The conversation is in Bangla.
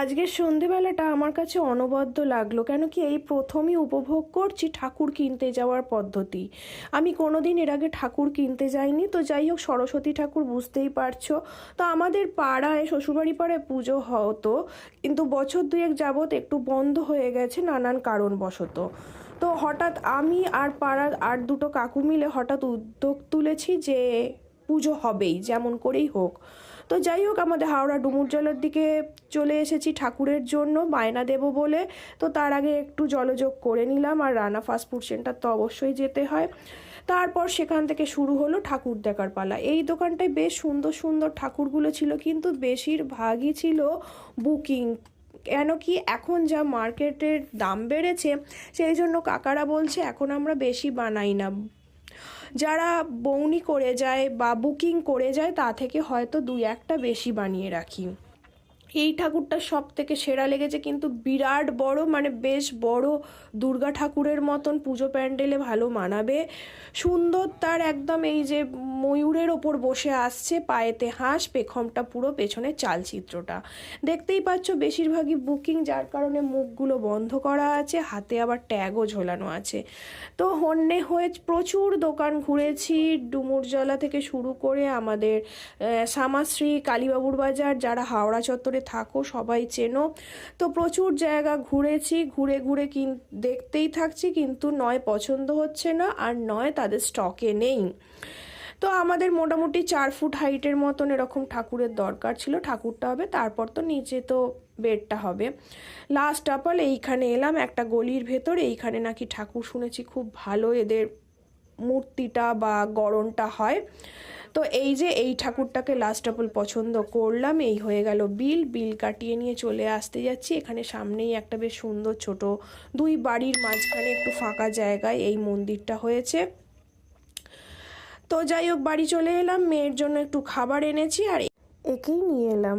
আজকের সন্ধেবেলাটা আমার কাছে অনবদ্য লাগল, কেন কি এই প্রথমই উপভোগ করছি ঠাকুর কিনতে যাওয়ার পদ্ধতি। আমি কোনো দিন এর আগে ঠাকুর কিনতে যাইনি, তো যাই হোক, সরস্বতী ঠাকুর বুঝতেই পারছ। তো আমাদের পাড়ায় শ্বশুরবাড়ি পাড়ায় পুজো হতো, কিন্তু বছর দুয়েক যাবৎ একটু বন্ধ হয়ে গেছে নানান কারণবশত। তো হঠাৎ আমি আর পাড়ার আর দুটো কাকু মিলে হঠাৎ উদ্যোগ তুলেছি যে পুজো হবেই, যেমন করেই হোক। তো যাই হোক, আমাদের হাওড়া ডুমুর জলের দিকে চলে এসেছি ঠাকুরের জন্য, বায়না দেব বলে। তো তার আগে একটু জলযোগ করে নিলাম, আর রানা ফাস্টফুড সেন্টার তো অবশ্যই যেতে হয়। তারপর সেখান থেকে শুরু হলো ঠাকুর দেখার পালা। এই দোকানটায় বেশ সুন্দর সুন্দর ঠাকুরগুলো ছিল, কিন্তু বেশিরভাগই ছিল বুকিং। কেন কি এখন যা মার্কেটের দাম বেড়েছে, সেই জন্য কাকারা বলছে, এখন আমরা বেশি বানাই না। যারা বৌনি করে যায় বা বুকিং করে যায়, তা থেকে হয়তো দুই একটা বেশি বানিয়ে রাখি। এই ঠাকুরটা সব থেকে সেরা লেগেছে কিন্তু বিরাট বড় মানে বেশ বড় দুর্গা ঠাকুরের মতন পুজো প্যান্ডেলে ভালো মানাবে। সুন্দর তার একদম এই যে ময়ূরের ওপর বসে আসছে, পায়েতে হাঁস, পেখমটা পুরো পেছনে চালচিত্রটা। দেখতেই পাচ্ছ বেশিরভাগই বুকিং, যার কারণে মুখগুলো বন্ধ করা আছে, হাতে আবার ট্যাগও ঝোলানো আছে। তো হন্যে হয়ে প্রচুর দোকান ঘুরেছি ডুমুরজলা থেকে শুরু করে আমাদের শ্যামাশ্রী কালীবাবুর বাজার, যারা হাওড়া চত্বরে থাকো, সবাই চেনো। তো প্রচুর জায়গা ঘুরেছি, ঘুরে ঘুরে কিন, দেখতেই থাকছি, কিন্তু নয় পছন্দ হচ্ছে না আর নয় তাদের স্টকে নেই। তো আমাদের মোটামুটি চার ফুট হাইটের মতন এরকম ঠাকুরের দরকার ছিল, ঠাকুরটা হবে, তারপর তো নিচে তো বেডটা হবে। লাস্ট আপাল এইখানে এলাম, একটা গলির ভেতর, এইখানে নাকি ঠাকুর শুনেছি খুব ভালো এদের মূর্তিটা বা গড়নটা হয়। তো এই যে এই ঠাকুরটাকে লাস্ট অল পছন্দ করলাম, এই হয়ে গেল বিল। বিল কাটিয়ে নিয়ে চলে আসতে যাচ্ছি। এখানে সামনেই একটা বেশ সুন্দর ছোট দুই বাড়ির মাঝখানে একটু ফাঁকা জায়গায় এই মন্দিরটা হয়েছে। তো যাই হোক, বাড়ি চলে এলাম। মেয়ের জন্য একটু খাবার এনেছি আর একেই নিয়ে এলাম।